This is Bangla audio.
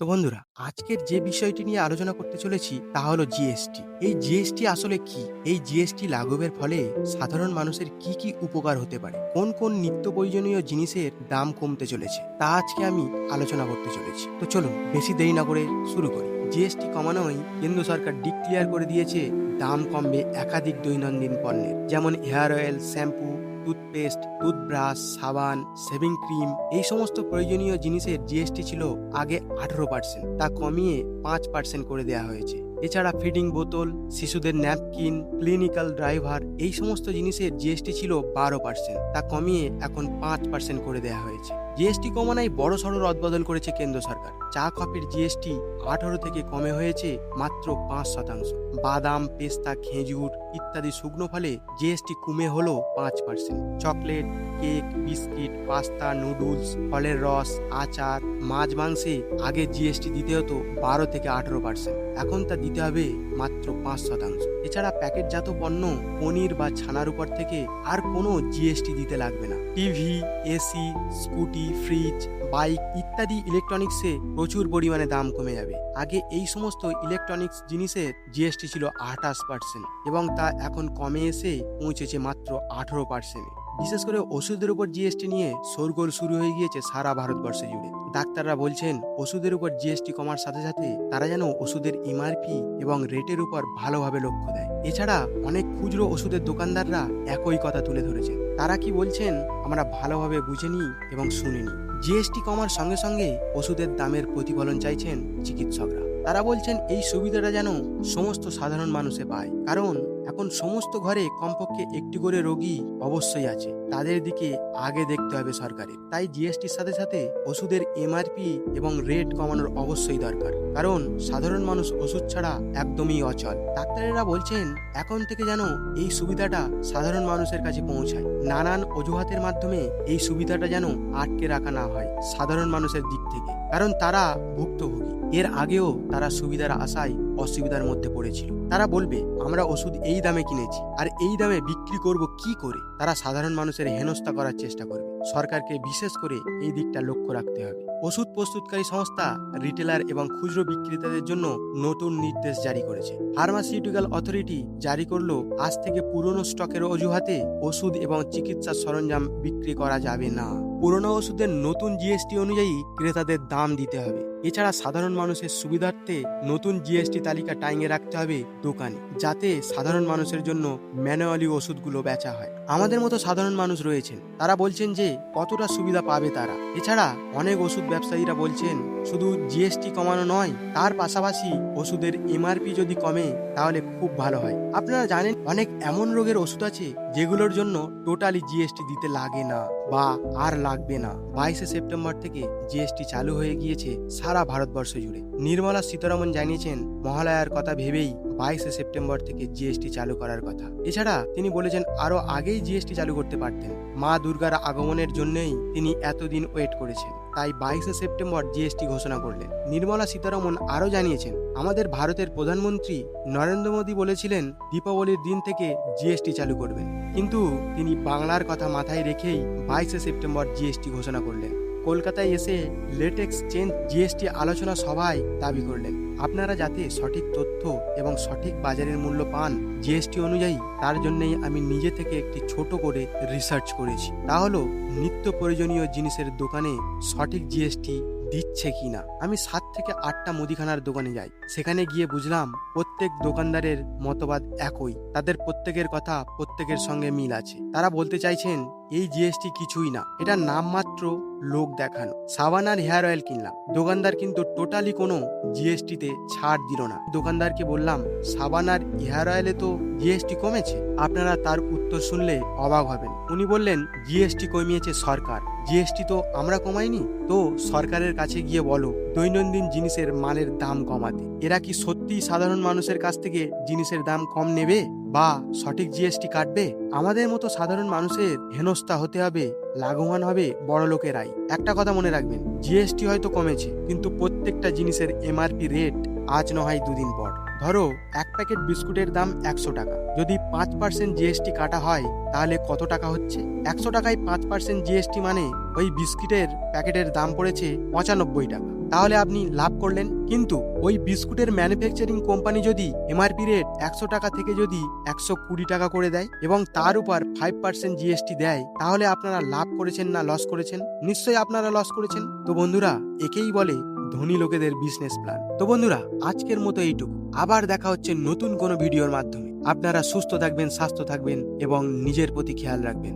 তো বন্ধুরা, আজকের যে বিষয়টি নিয়ে আলোচনা করতে চলেছি তা হলো জিএসটি এই জিএসটি আসলে কি? এই জিএসটি লাঘবের ফলে সাধারণ মানুষের কি কি উপকার হতে পারে? কোন কোন নিত্য প্রয়োজনীয় জিনিসের দাম কমতে চলেছে? তা আজকে আমি আলোচনা করতে চলেছি। তো চলুন, বেশি দেরি না করে শুরু করি। জিএসটি কমানোই কেন্দ্র সরকার ডিক্লিয়ার করে দিয়েছে, দাম কমবে একাধিক দৈনন্দিন পণ্যের। যেমন hair oil shampoo toothpaste toothbrush সাবান শেভিং ক্রিম এই সমস্ত প্রয়োজনীয় জিনিসের জিএসটি ছিল আগে আঠেরো পার্সেন্ট তা কমিয়ে পাঁচ পার্সেন্ট করে দেওয়া হয়েছে। এছাড়া ফিডিং বোতল, শিশুদের ন্যাপকিন ক্লিনিক্যাল ড্রাইভার এই সমস্ত জিনিসের জিএসটি ছিল বারো পার্সেন্ট তা কমিয়ে এখন পাঁচ পার্সেন্ট করে দেওয়া হয়েছে। জিএসটি কমানায় বড় সড়ো রদবদল করেছে কেন্দ্র সরকার। চা কফির জিএসটি আঠারো থেকে কমে হয়েছে মাত্র পাঁচ শতাংশ। বাদাম, পেস্তা, খেজুর ইত্যাদি শুকনো ফলে জিএসটি কমে হলো পাঁচ percent chocolate, cake, biscuit, pasta, noodles, ফলের রস, আচার, মাছ, মাংসে আগে জিএসটি দিতে হতো বারো থেকে আঠারো পার্সেন্ট এখন তা দিতে হবে মাত্র পাঁচ শতাংশ। এছাড়া প্যাকেটজাত পণ্য পনির বা ছানার উপর থেকে আর কোনো জিএসটি দিতে লাগবে না। TV AC scooty, fridge, bike ইত্যাদি ইলেকট্রনিক্সে প্রচুর পরিমাণে দাম কমে যাবে। আগে এই সমস্ত ইলেকট্রনিক্স জিনিসের জিএসটি ছিল আঠাশ পার্সেন্ট এবং তা এখন কমে এসে পৌঁছেছে মাত্র আঠেরো পার্সেন্টে বিশেষ করে ওষুধের উপর জিএসটি নিয়ে শোরগোল শুরু হয়ে গিয়েছে সারা ভারতবর্ষে জুড়ে। ডাক্তাররা বলছেন, ওষুধের উপর জিএসটি কমার সাথে সাথে তারা যেন ওষুধের এমআরপি এবং রেটের উপর ভালোভাবে লক্ষ্য দেয়। এছাড়া অনেক খুচরো ওষুধের দোকানদাররা একই কথা তুলে ধরেছেন তারা কি বলছেন, আমরা ভালোভাবে বুঝে নিই এবং শুনে নিই। জিএসটি কমার সঙ্গে সঙ্গে ওষুধের দামের প্রতিফলন চাইছেন চিকিৎসকরা। তারা বলছেন, এই সুবিধাটা যেন সমস্ত সাধারণ মানুষে পায়। কারণ এখন সমস্ত ঘরে কমপক্ষে একটি করে রোগী অবশ্যই আছে। তাদের দিকে আগে দেখতে হবে সরকারের। তাই জিএসটির সাথে সাথে ওষুধের এমআরপি এবং রেট কমানোর অবশ্যই দরকার। কারণ সাধারণ মানুষ ওষুধ ছাড়া একদমই অচল। ডাক্তারেরা বলছেন, এখন থেকে যেন এই সুবিধাটা সাধারণ মানুষের কাছে পৌঁছায়। নানান অজুহাতের মাধ্যমে এই সুবিধাটা যেন আটকে রাখা না হয় সাধারণ মানুষের দিক থেকে। কারণ তারা ভুক্তভোগী। এর আগেও তারা সুবিধার আশায় অসুবিধার মধ্যে পড়েছিল। তারা বলবে, আমরা ওষুধ এই দামে কিনেছি, আর এই দামে বিক্রি করব কি করে? তারা সাধারণ মানুষের হেনস্থা করার চেষ্টা করবে। সরকারকে বিশেষ করে এই দিকটা লক্ষ্য রাখতে হবে। ওষুধ প্রস্তুতকারী সংস্থা, রিটেলার এবং খুচরো বিক্রেতাদের জন্য নতুন নির্দেশ জারি করেছে। ফার্মাসিউটিক্যাল অথরিটি জারি করল, আজ থেকে পুরনো স্টকের অজুহাতে ওষুধ এবং চিকিৎসা সরঞ্জাম বিক্রি করা যাবে না। পুরনো ওষুধের নতুন জিএসটি অনুযায়ী ক্রেতাদের দাম দিতে হবে। এছাড়া সাধারণ মানুষের সুবিধার্থে নতুন জিএসটি তালিকা টাইঙে রাখতে হবে দোকানে, যাতে সাধারণ মানুষের জন্য ম্যানুয়ালি ওষুধগুলো বেচা হয়। আমাদের মতো সাধারণ মানুষ রয়েছেন, তারা বলছেন যে কতটা সুবিধা পাবে তারা। এছাড়া অনেক ওষুধ ব্যবসায়ীরা বলছেন, শুধু জিএসটি কমানো নয়, তার পাশাপাশি ওষুধের এমআরপি যদি কমে, তাহলে খুব ভালো হয়। আপনারা জানেন, অনেক এমন রোগের ওষুধ আছে, যেগুলোর জন্য টোটালি জিএসটি দিতে লাগে না। বা আর লাগবে না। বাইশে সেপ্টেম্বর থেকে জিএসটি চালু হয়ে গিয়েছে সারা ভারতবর্ষ জুড়ে। নির্মলা সীতারমন জানিয়েছেন, মহালয়ার কথা ভেবেই বাইশে সেপ্টেম্বর থেকে জিএসটি চালু করার কথা। এছাড়া তিনি বলেছেন, আরও আগেই জিএসটি চালু করতে পারতেন। মা দুর্গার আগমনের জন্যই তিনি এতদিন ওয়েট করেছেন। তাই বাইশে সেপ্টেম্বর জিএসটি ঘোষণা করলেন। নির্মলা সীতারমন আরও জানিয়েছেন, আমাদের ভারতের প্রধানমন্ত্রী নরেন্দ্র মোদী বলেছিলেন, দীপাবলির দিন থেকে জিএসটি চালু করবেন কিন্তু তিনি বাংলার কথা মাথায় রেখেই বাইশে সেপ্টেম্বর জিএসটি ঘোষণা করলেন। কলকাতায় এসে লেটেক্স চেঞ্জ জিএসটি আলোচনা সভায় দাবি করলেন। আপনারা যাতে সঠিক তথ্য এবং সঠিক বাজারের মূল্য পান জিএসটি অনুযায়ী, তার জন্যই আমি নিজে থেকে একটি ছোট করে রিসার্চ করেছি। তা হলো, নিত্য প্রয়োজনীয় জিনিসের দোকানে সঠিক জিএসটি দিচ্ছে কিনা। আমি সাত থেকে আটটা মুদিখানার দোকানে যাই। সেখানে গিয়ে বুঝলাম, প্রত্যেক দোকানদারের মতবাদ একই। তাদের প্রত্যেকের কথা প্রত্যেকের সঙ্গে মিল আছে। তারা বলতে চাইছেন, এই জিএসটি কিছুই না। এটা নামমাত্র লোক দেখানো। সাবান আর হেয়ার অয়েল কিনলাম। দোকানদার কিন্তু টোটালি কোনো জিএসটিতে ছাড় দিল না। দোকানদারকে বললাম সাবান আর হেয়ার অয়েলে তো জিএসটি কমেছে? আপনারা তার উত্তর শুনলে অবাক হবেন। উনি বললেন জিএসটি কমিয়েছে সরকার। জিএসটি তো আমরা কমাইনি। তো সরকারের কাছে গিয়ে বলো, দৈনন্দিন জিনিসের মালের দাম কমাতে। এরা কি সত্যি সাধারণ মানুষের কাছ থেকে জিনিসের দাম কম নেবে? বা সঠিক জিএসটি কাটবে? আমাদের মতো সাধারণ মানুষের হেনস্থা হতে হবে লাঘবান হবে বড় লোকেরাই। একটা কথা মনে রাখবেন জিএসটি হয়তো কমেছে, কিন্তু প্রত্যেকটা জিনিসের এমআরপি রেট আজ নয় দুদিন পর। ধরো, এক প্যাকেট বিস্কুটের দাম একশো টাকা। যদি পাঁচ পার্সেন্ট জিএসটি কাটা হয়, তাহলে কত টাকা হচ্ছে? একশো টাকায় পাঁচ পার্সেন্ট জিএসটি মানে ওই বিস্কিটের প্যাকেটের দাম পড়েছে পঁচানব্বই টাকা। তাহলে আপনি লাভ করলেন। কিন্তু ওই বিস্কুটের ম্যানুফ্যাকচারিং কোম্পানি যদি এমআরপি রেট একশো টাকা থেকে যদি একশো কুড়ি টাকা করে দেয় এবং তার উপর ফাইভ পার্সেন্ট জিএসটি দেয়, তাহলে আপনারা লাভ করেছেন না লস করেছেন? নিশ্চয়ই আপনারা লস করেছেন। তো বন্ধুরা, একেই বলে ধনী লোকেদের বিজনেস প্ল্যান তো বন্ধুরা, আজকের মতো এইটুকু। আবার দেখা হচ্ছে নতুন কোনো ভিডিওর মাধ্যমে। আপনারা সুস্থ থাকবেন, স্বাস্থ্য থাকবেন এবং নিজের প্রতি খেয়াল রাখবেন।